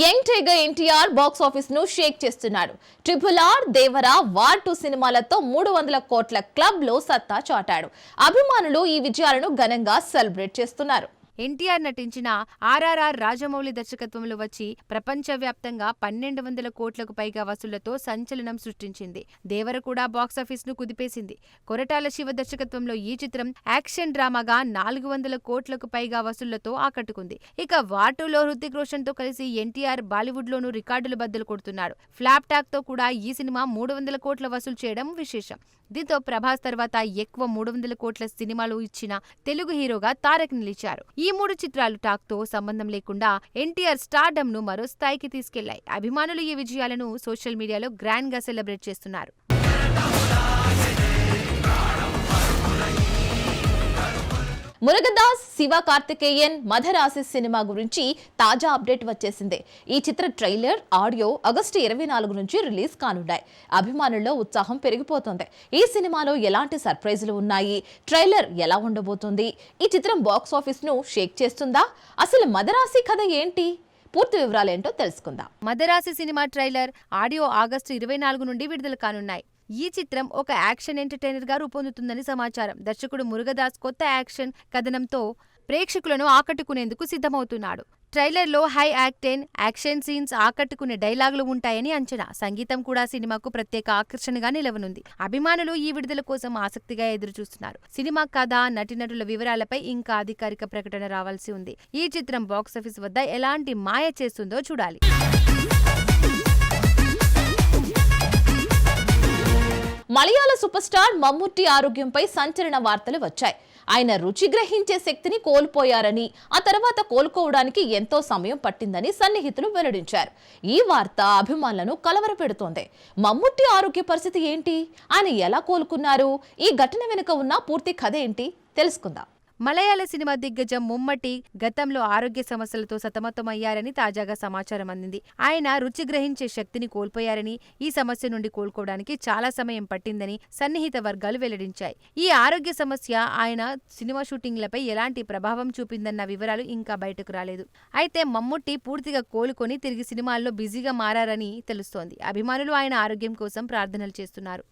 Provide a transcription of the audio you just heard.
Young tiger NTR box ఆఫీస్ను shake చేస్తున్నాడు. Triple R Devara War two సినిమాలతో మూడు వందల కోట్ల క్లబ్లో సత్తా చాటాడు. అభిమానులు ఈ విజయాలను ఘనంగా సెలబ్రేట్ చేస్తున్నారు. ఎన్టీఆర్ నటించిన ఆర్ఆర్ఆర్ రాజమౌళి దర్శకత్వంలో వచ్చి ప్రపంచవ్యాప్తంగా పన్నెండు వందల కోట్లకు పైగా వసూళ్ళతో సంచలనం సృష్టించింది. దేవర కూడా బాక్సాఫీస్ను కుదిపేసింది. కొరటాల శివ దర్శకత్వంలో ఈ చిత్రం యాక్షన్ డ్రామాగా నాలుగు వందల కోట్లకు పైగా వసూళ్ళతో ఆకట్టుకుంది. ఇక వాటులో హృతిక్ రోషన్తో కలిసి ఎన్టీఆర్ బాలీవుడ్ లోనూ రికార్డులు బద్దలు కొడుతున్నాడు. ఫ్లాప్ టాక్తో కూడా ఈ సినిమా మూడు వందల కోట్ల వసూలు చేయడం విశేషం. దీంతో ప్రభాస్ తర్వాత ఎక్కువ మూడు వందల కోట్ల సినిమాలు ఇచ్చిన తెలుగు హీరోగా తారక్ నిలిచారు. ఈ మూడు చిత్రాలు టాక్తో సంబంధం లేకుండా ఎన్టీఆర్ స్టార్డమ్ను మరో స్థాయికి తీసుకెళ్ళాయి. అభిమానులు ఈ విజయాలను సోషల్ మీడియాలో గ్రాండ్గా సెలబ్రేట్ చేస్తున్నారు. మురుగదాస్ శివ కార్తికేయన్ మధరాసి సినిమా గురించి తాజా అప్డేట్ వచ్చేసింది. ఈ చిత్ర ట్రైలర్ ఆడియో ఆగస్టు ఇరవై నాలుగు నుంచి రిలీజ్ కానున్నాయి. అభిమానుల్లో ఉత్సాహం పెరిగిపోతుంది. ఈ సినిమాలో ఎలాంటి సర్ప్రైజులు ఉన్నాయి? ట్రైలర్ ఎలా ఉండబోతుంది? ఈ చిత్రం బాక్స్ ఆఫీస్ను షేక్ చేస్తుందా? అసలు మదరాసి కథ ఏంటి? పూర్తి వివరాలేంటో తెలుసుకుందాం. Madharaasi cinema trailer audio August ఇరవై నాలుగు నుండి విడుదల కానున్నాయి. ఈ చిత్రం ఒక యాక్షన్ ఎంటర్టైనర్గా రూపొందుతుందని సమాచారం. దర్శకుడు మురుగదాస్ కొత్త యాక్షన్ కథనంతో ప్రేక్షకులను ఆకట్టుకునేందుకు సిద్ధమవుతున్నాడు. ట్రైలర్లో హై యాక్టెన్ యాక్షన్ సీన్స్ ఆకట్టుకునే డైలాగులు ఉంటాయని అంచనా. సంగీతం కూడా సినిమాకు ప్రత్యేక ఆకర్షణగా నిలవనుంది. అభిమానులు ఈ విడుదల కోసం ఆసక్తిగా ఎదురుచూస్తున్నారు. సినిమా కథ నటినటుల వివరాలపై ఇంకా అధికారిక ప్రకటన రావాల్సి ఉంది. ఈ చిత్రం బాక్సాఫీస్ వద్ద ఎలాంటి మాయ చేస్తుందో చూడాలి. సూపర్ స్టార్ మమ్ముట్టి ఆరోగ్యంపై సంచలన వార్తలు వచ్చాయి. ఆయన రుచి గ్రహించే శక్తిని కోల్పోయారని ఆ తర్వాత కోలుకోవడానికి ఎంతో సమయం పట్టిందని సన్నిహితులు వెల్లడించారు. ఈ వార్త అభిమానులను కలవరపెడుతోంది. మమ్ముట్టి ఆరోగ్య పరిస్థితి ఏంటి? ఆయన ఎలా కోలుకున్నారు? ఈ ఘటన వెనుక ఉన్న పూర్తి కథ ఏంటి? తెలుసుకుందాం. మలయాళ సినిమా దిగ్గజం ముమ్మటి గతంలో ఆరోగ్య సమస్యలతో సతమతమయ్యారని తాజాగా సమాచారం అందింది. ఆయన రుచి గ్రహించే శక్తిని కోల్పోయారని ఈ సమస్య నుండి కోలుకోవడానికి చాలా సమయం పట్టిందని సన్నిహిత వర్గాలు వెల్లడించాయి. ఈ ఆరోగ్య సమస్య ఆయన సినిమా షూటింగ్లపై ఎలాంటి ప్రభావం చూపిందన్న వివరాలు ఇంకా బయటకు రాలేదు. అయితే మమ్ముట్టి పూర్తిగా కోలుకొని తిరిగి సినిమాల్లో బిజీగా మారారని తెలుస్తోంది. అభిమానులు ఆయన ఆరోగ్యం కోసం ప్రార్థనలు చేస్తున్నారు.